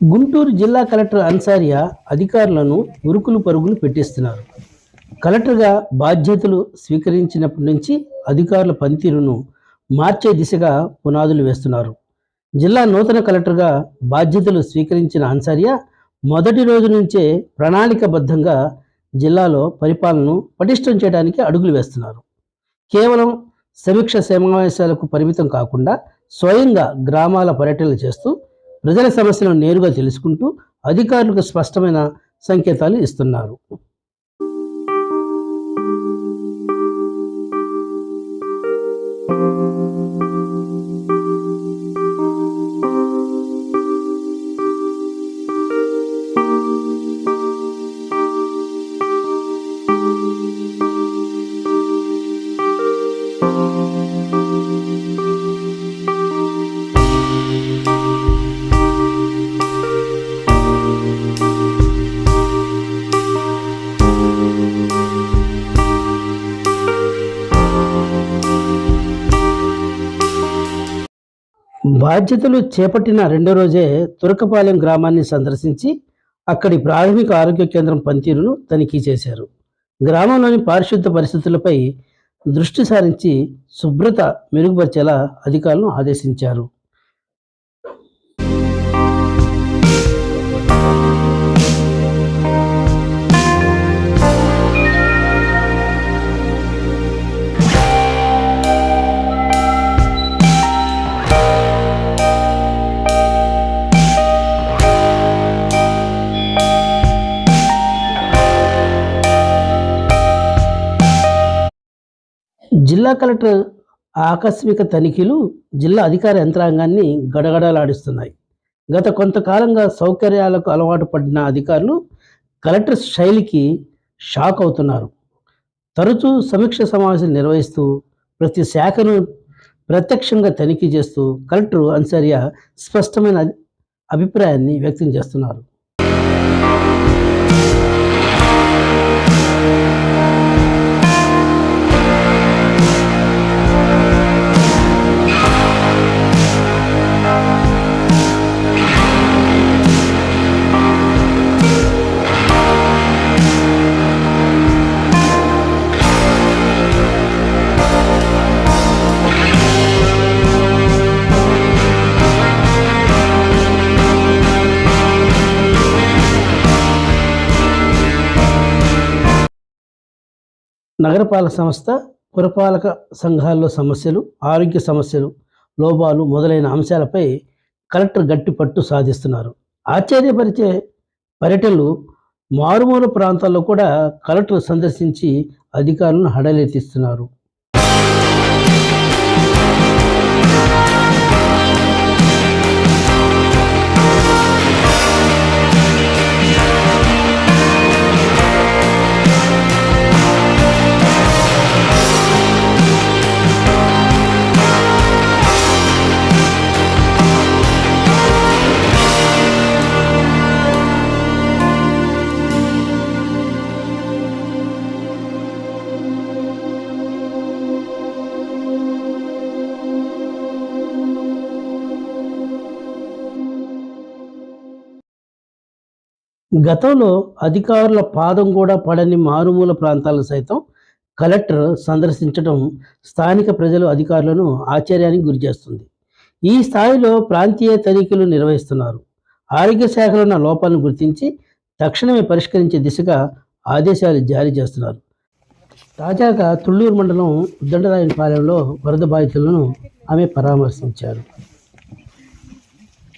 గుంటూరు జిల్లా కలెక్టర్ అన్సారియా అధికారులను ఉరుకులు పరుగులు పెట్టిస్తున్నారు. కలెక్టర్గా బాధ్యతలు స్వీకరించినప్పటి నుంచి అధికారుల పనితీరును మార్చే దిశగా పునాదులు వేస్తున్నారు. జిల్లా నూతన కలెక్టర్గా బాధ్యతలు స్వీకరించిన అన్సారియా మొదటి రోజు నుంచే ప్రణాళికబద్ధంగా జిల్లాలో పరిపాలనను పటిష్టం చేయడానికి అడుగులు వేస్తున్నారు. కేవలం సమీక్ష సమావేశాలకు పరిమితం కాకుండా స్వయంగా గ్రామాల పర్యటనలు చేస్తూ ప్రజల సమస్యలను నేరుగా తెలుసుకుంటూ అధికారులకు స్పష్టమైన సంకేతాలు ఇస్తున్నారు. బాధ్యతలు చేపట్టిన రెండో రోజే తురకపాలెం గ్రామాన్ని సందర్శించి అక్కడి ప్రాథమిక ఆరోగ్య కేంద్రం పనితీరును తనిఖీ చేశారు. గ్రామంలోని పారిశుద్ధ పరిస్థితులపై దృష్టి సారించి శుభ్రత మెరుగుపరిచేలా అధికారులను ఆదేశించారు. జిల్లా కలెక్టర్ ఆకస్మిక తనిఖీలు జిల్లా అధికార యంత్రాంగాన్ని గడగడలాడిస్తున్నాయి. గత కొంతకాలంగా సౌకర్యాలకు అలవాటు పడిన అధికారులు కలెక్టర్ శైలికి షాక్ అవుతున్నారు. తరచూ సమీక్ష సమావేశాలు నిర్వహిస్తూ ప్రతి శాఖను ప్రత్యక్షంగా తనిఖీ చేస్తూ కలెక్టర్ అన్సారియా స్పష్టమైన అభిప్రాయాన్ని వ్యక్తం చేస్తున్నారు. నగరపాలక సంస్థ పురపాలక సంఘాల్లో సమస్యలు ఆరోగ్య సమస్యలు లోపాలు మొదలైన అంశాలపై కలెక్టర్ గట్టి పట్టు సాధిస్తున్నారు. ఆశ్చర్యపరిచే పర్యటనలు మారుమూల ప్రాంతాల్లో కూడా కలెక్టర్ సందర్శించి అధికారులను హడలెత్తిస్తున్నారు గతంలో అధికారుల పాదం కూడా పడని మారుమూల ప్రాంతాలను సైతం కలెక్టర్ సందర్శించడం స్థానిక ప్రజలు అధికారులను ఆశ్చర్యానికి గురిచేస్తుంది ఈ స్థాయిలో ప్రాంతీయ తనిఖీలు నిర్వహిస్తున్నారు. ఆరోగ్య శాఖలో ఉన్న లోపాలను గుర్తించి తక్షణమే పరిష్కరించే దిశగా ఆదేశాలు జారీ చేస్తున్నారు. తాజాగా తుళ్ళూరు మండలం ఉద్దండరాయనపాలెంలో వరద బాధితులను ఆమె పరామర్శించారు.